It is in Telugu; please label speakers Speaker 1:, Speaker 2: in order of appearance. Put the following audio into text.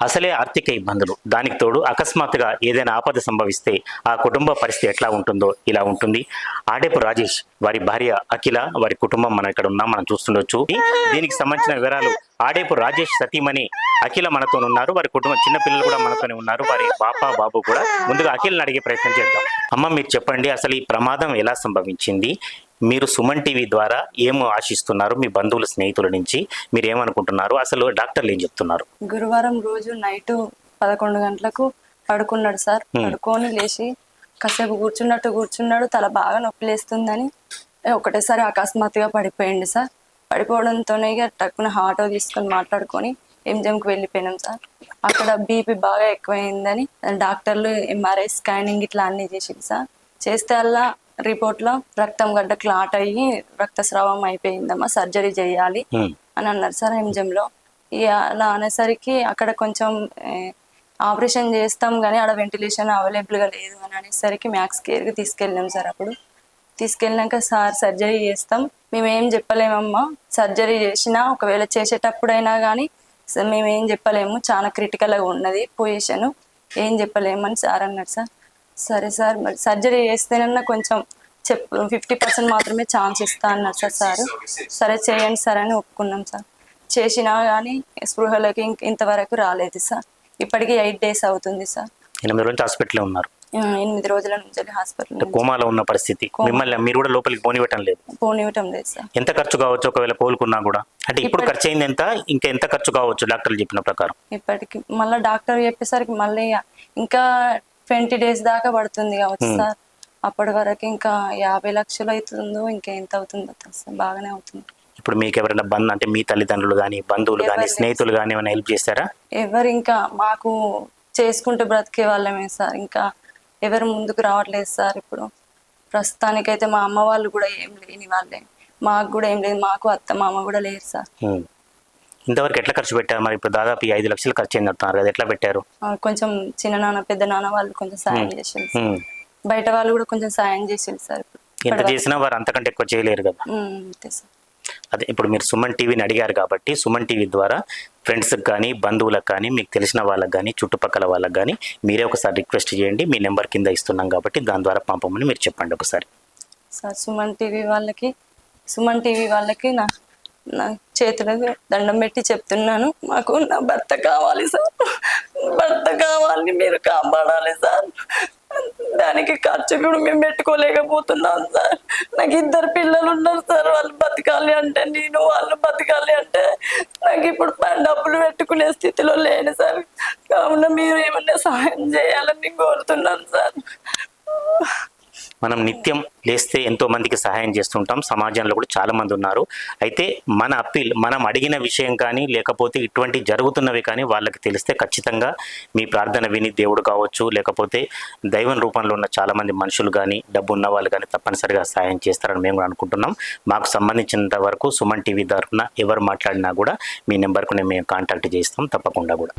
Speaker 1: అసలే ఆర్థిక ఇబ్బందులు. దానికి తోడు అకస్మాత్తుగా ఏదైనా ఆపద సంభవిస్తే ఆ కుటుంబ పరిస్థితి ఎట్లా ఉంటుందో ఇలా ఉంటుంది. ఆడేపు రాజేష్ వారి భార్య అఖిల వారి కుటుంబం మనం ఇక్కడ ఉన్నాం మనం చూస్తుండొచ్చు. దీనికి సంబంధించిన వివరాలు ఆడేపు రాజేష్ సతీమణి అఖిల మనతో ఉన్నారు. వారి కుటుంబం చిన్న పిల్లలు కూడా మనతోనే ఉన్నారు. వారి పాప బాబు కూడా ముందుగా అఖిల్ని అడిగే ప్రయత్నం చేద్దాం. అమ్మ మీరు చెప్పండి అసలు ఈ ప్రమాదం ఎలా సంభవించింది? మీరు సుమన్ టీవీ ద్వారా ఏం ఆశిస్తున్నారు? మీ బంధువుల స్నేహితుల నుంచి మీరు ఏమనుకుంటున్నారు? అసలు డాక్టర్లు ఏం చెప్తున్నారు?
Speaker 2: గురువారం రోజు నైట్ పదకొండు గంటలకు పడుకున్నాడు సార్. పడుకొని లేచి కాసేపు కూర్చున్నట్టు కూర్చున్నాడు. తల బాగా నొప్పి లేస్తుందని ఒకటేసారి అకస్మాత్తుగా పడిపోయింది సార్. పడిపోవడంతోనే ఇక టక్కున ఆటో తీసుకొని మాట్లాడుకొని ఎంజిఎంకి వెళ్ళిపోయినాం సార్. అక్కడ బీపీ బాగా ఎక్కువైందని డాక్టర్లు ఎంఆర్ఐ స్కానింగ్ ఇట్లా అన్ని చేసింది సార్. చేస్తే అలా రిపోర్ట్లో రక్తం గడ్డ క్లాట్ అయ్యి రక్తస్రావం అయిపోయిందమ్మా సర్జరీ చేయాలి. అని అన్నారు. సార్ ఎంజిఎంలో ఇక అలా అనేసరికి అక్కడ కొంచెం ఆపరేషన్ చేస్తాం కానీ ఆడ వెంటిలేషన్ అవైలబుల్గా లేదు అని అనేసరికి మ్యాక్స్ కేర్కి తీసుకెళ్ళాం సార్ అప్పుడు. తీసుకెళ్ళినాక సార్ సర్జరీ చేస్తాం. మేము ఏం చెప్పలేమమ్మా సర్జరీ చేసినా ఒకవేళ చేసేటప్పుడైనా కానీ మేము ఏం చెప్పలేము. చాలా క్రిటికల్గా ఉన్నది పొజిషన్. ఏం చెప్పలేమని సార్ అన్నాడు సార్. సరే సార్ మరి సర్జరీ చేస్తేనన్నా కొంచెం చెప్ ఫిఫ్టీ పర్సెంట్ మాత్రమే ఛాన్స్ ఇస్తా అన్నారు సార్ సార్. సరే చేయండి సార్ అని ఒప్పుకున్నాం సార్. చేసినా కానీ స్పృహలోకి ఇంక ఇంతవరకు రాలేదు సార్. ఇప్పటికి ఎయిట్ డేస్ అవుతుంది సార్.
Speaker 1: ఎనిమిది రోజులు హాస్పిటల్లో ఉన్నారు.
Speaker 2: ఎనిమిది రోజుల నుంచి హాస్పిటల్
Speaker 1: కోమాలో ఉన్న పరిస్థితి. మిమ్మల్ని మీరు కూడా లోపలికి పోనివ్వటం లేదు.
Speaker 2: పోనివ్వటం లేదు సార్.
Speaker 1: ఎంత ఖర్చు కావచ్చు ఒకవేళ కోలుకున్నా కూడా? అంటే ఇప్పుడు ఖర్చు అయింది ఎంత? ఇంకా ఎంత ఖర్చు కావచ్చు? డాక్టర్లు చెప్పిన ప్రకారం.
Speaker 2: ఇప్పటికి మళ్ళీ డాక్టర్ చెప్పేసరికి మళ్ళీ ఇంకా ట్వంటీ డేస్ దాకా పడుతుంది కావచ్చు సార్. అప్పటి వరకు ఇంకా యాభై లక్షలు అవుతుందో ఇంకా ఎంత అవుతుందో తెలియదు సార్ బాగానే అవుతుంది.
Speaker 1: ఇప్పుడు మీకు ఎవరైనా బంధు అంటే మీ తల్లిదండ్రులు కానీ బంధువులు కానీ స్నేహితులు కానీ ఏమైనా హెల్ప్ చేశారా
Speaker 2: ఎవరు ఇంకా మాకు చేసుకుంటూ బ్రతికే వాళ్ళమే సార్. ఇంకా ఎవరు ముందుకు రావట్లేదు సార్ ఇప్పుడు. ప్రస్తుతానికైతే మా అమ్మ వాళ్ళు కూడా ఏం లేని వాళ్ళే. మాకు కూడా ఏం లేదు. మాకు అత్త మామ కూడా లేరు సార్.
Speaker 1: ఇంతవరకు ఎట్లా ఖర్చు పెట్టారు? మరి ఇప్పుడు దాదాపు ఈ ఐదు లక్షలు ఖర్చు అయింది అంటున్నారు కదా ఎట్లా పెట్టారు?
Speaker 2: కొంచెం చిన్న నాన్న పెద్ద నాన్న వాళ్ళు కొంచెం సాయం చేసింది సార్.
Speaker 1: హ్మ్.
Speaker 2: బయట వాళ్ళు కూడా కొంచెం సాయం చేసింది సార్
Speaker 1: ఎంత చేసినా వారు అంతకంటే ఎక్కువ చేయలేరు కదా.
Speaker 2: అంతే సార్.
Speaker 1: అదే ఇప్పుడు మీరు సుమన్ టీవీని అడిగారు కాబట్టి సుమన్ టీవీ ద్వారా ఫ్రెండ్స్కి కానీ బంధువులకు కానీ మీకు తెలిసిన వాళ్ళకి కానీ చుట్టుపక్కల వాళ్ళకి కానీ మీరే ఒకసారి రిక్వెస్ట్ చేయండి. మీ నెంబర్ కింద ఇస్తున్నాం కాబట్టి దాని ద్వారా పంపమని మీరు చెప్పండి ఒకసారి.
Speaker 2: సార్ సుమన్ టీవీ వాళ్ళకి సుమన్ టీవీ వాళ్ళకి నా నా చేతులకు దండం పెట్టి చెప్తున్నాను. మాకు నా భర్త కావాలి సార్. భర్త కావాలి మీరు కాపాడాలి సార్. దానికి ఖర్చు కూడా మేము పెట్టుకోలేకపోతున్నాం సార్. నాకు ఇద్దరు పిల్లలు ఉన్నారు సార్. వాళ్ళు బతకాలి అంటే నేను వాళ్ళు బతకాలి అంటే నాకు ఇప్పుడు డబ్బులు పెట్టుకునే స్థితిలో లేను సార్. కావున మీరు ఏమన్నా సహాయం చేయాలని కోరుతున్నాను సార్.
Speaker 1: మనం నిత్యం లేస్తే ఎంతో మందికి సహాయం చేస్తుంటాం. సమాజంలో కూడా చాలా మంది ఉన్నారు. అయితే మన అప్పీల్ మనం అడిగిన విషయం కానీ లేకపోతే ఇటువంటి జరుగుతున్నవి కానీ వాళ్ళకి తెలిస్తే ఖచ్చితంగా మీ ప్రార్థన విని దేవుడు కావచ్చు లేకపోతే దైవం రూపంలో ఉన్న చాలా మంది మనుషులు కానీ డబ్బు ఉన్న వాళ్ళు కానీ తప్పనిసరిగా సహాయం చేస్తారని మేము కూడా అనుకుంటున్నాం. మాకు సంబంధించినంత వరకు సుమన్ టీవీ తరఫున ఎవరు మాట్లాడినా కూడా మీ నెంబర్కు మేము కాంటాక్ట్ చేస్తాం తప్పకుండా కూడా.